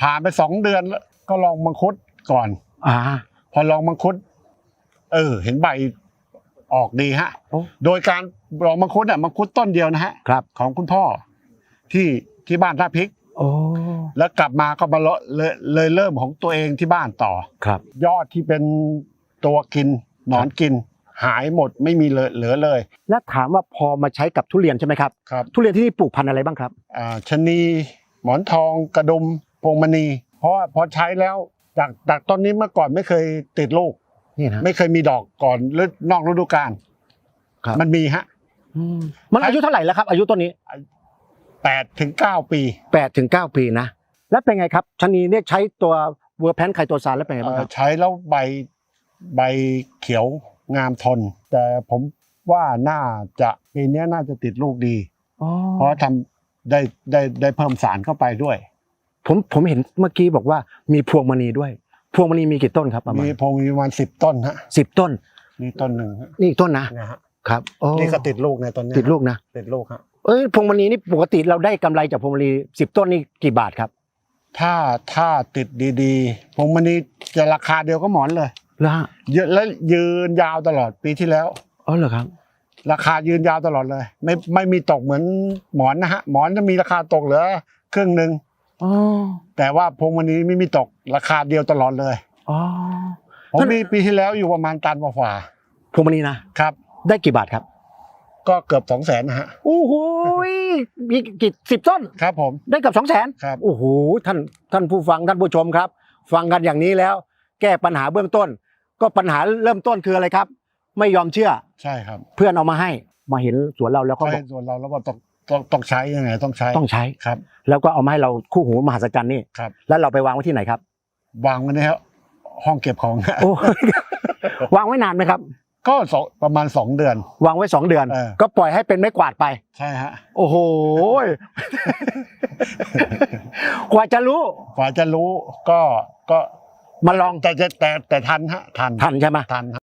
ผ่านไปสองเดือนแล้วก็ลองมังคุดก่อน อ่า พอลองมังคุด เออ เห็นใบออกดีฮะ โอ้ โดยการลองมังคุดอะมังคุดต้นเดียวนะฮะ ครับ ของคุณพ่อ ที่ที่บ้านท่าพริก โอ้ แล้วกลับมาก็มาเลาะเลยเลยเริ่มของตัวเองที่บ้านต่อ ครับ ยอดที่เป็นตัวกินหนอนกิน หายหมดไม่มีเหลือเหลือเลยแล้วถามว่าพอมาใช้กับทุเรียนใช่ไหมครับ ครับทุเรียนที่นี่ปลูกพันธุ์อะไรบ้างครับ อ่าชะนีหมอนทองกระดุม พวงมณี เพราะว่าพอใช้แล้วจากจากต้นนี้เมื่อก่อนไม่เคยติดลูกนี่นะไม่เคยมีดอกก่อนหรือนอกฤดูกาลครับ มันมีฮะอืมมันอายุเท่าไหร่แล้วครับ อายุต้นนี้แปดถึงเก้าปี8ปดถึงเปีนะแล้วเป็นไงครับชะนีเนี่ยใช้ตัวเวอร์แพนไคโตซานแล้วเป็นไงบ้างคเอ่รัอบใช้แล้วใบใบเขียวงามทน แต่ผมว่าน่าจะปีเนี้ยน่าจะติดลูกดี อ๋อเพราะทำได้ได้ได้เพิ่มสารเข้าไปด้วย ผมผมเห็นเมื่อกี้บอกว่ามีพวงมณีด้วย พวงมณีมีกี่ต้นครับประมาณมีพงมีประมาณสิบต้นฮะสิบต้นนี่ต้นหนึ่งฮะนี่อีกต้นนะนะฮะครับโอ้นี่ก็ติดลูกในต้นเนี้ยติดลูกนะติดลูกฮะเอ้ยพวงมณีนี่ปกติเราได้กำไรจากพวงมณีสิบต้นนี่กี่บาทครับถ้าถ้าติดดีๆพงมันนี้จะราคาเดียวก็หมอนเลย แล้วฮะเยอะแล้วยืนยาวตลอดปีที่แล้ว อ๋อเหรอครับ ราคายืนยาวตลอดเลย ไม่ไม่มีตกเหมือนหมอนนะฮะหมอนจะมีราคาตกเหลือครึ่งหนึ่งอ๋อ แต่ว่าพงมันนี้ไม่มีตกราคาเดียวตลอดเลยอ๋อผมท่านมีปีที่แล้วอยู่ประมาณตันกว่าพวงมณีนะๆครับ ได้กี่บาทครับ ก็เกือบสองแสนนะฮะโอ้โหยมีกี่สิบต้นครับ ผมได้เกับสองแสนครับโอ้โหท่านท่านผู้ฟังท่านผู้ชมครับ ฟังกันอย่างนี้แล้ว แก้ปัญหาเบื้องต้น ก็ปัญหาเริ่มต้นคืออะไรครับ ไม่ยอมเชื่อ ใช่ครับ เพื่อนเอามาให้มาเห็นสวนเราแล้วก็บใช่อกส่วนเราแล้วว่าต้อง ต้องต้องใช้ยังไงต้องใช้ต้องใช้ ครับ แล้วก็เอามาให้เราคู่หูมหัศจรรย์นี่ครับ แล้วเราไปวางไว้ที่ไหนครับ วางไว้ในห้องเก็บของโอ้ยวางไว้นานไหมครับ ก็สองประมาณสองเดือน วางไว้สองเดือนเออก็ปล่อยให้เป็นไม้กวาดไป ใช่ฮะ โอ้โหกว่าจะรู้กว่าจะรู้ก็ก็มาลองแต่แต่แต่แต่ทันฮะทันทันใช่ไหมทันฮะ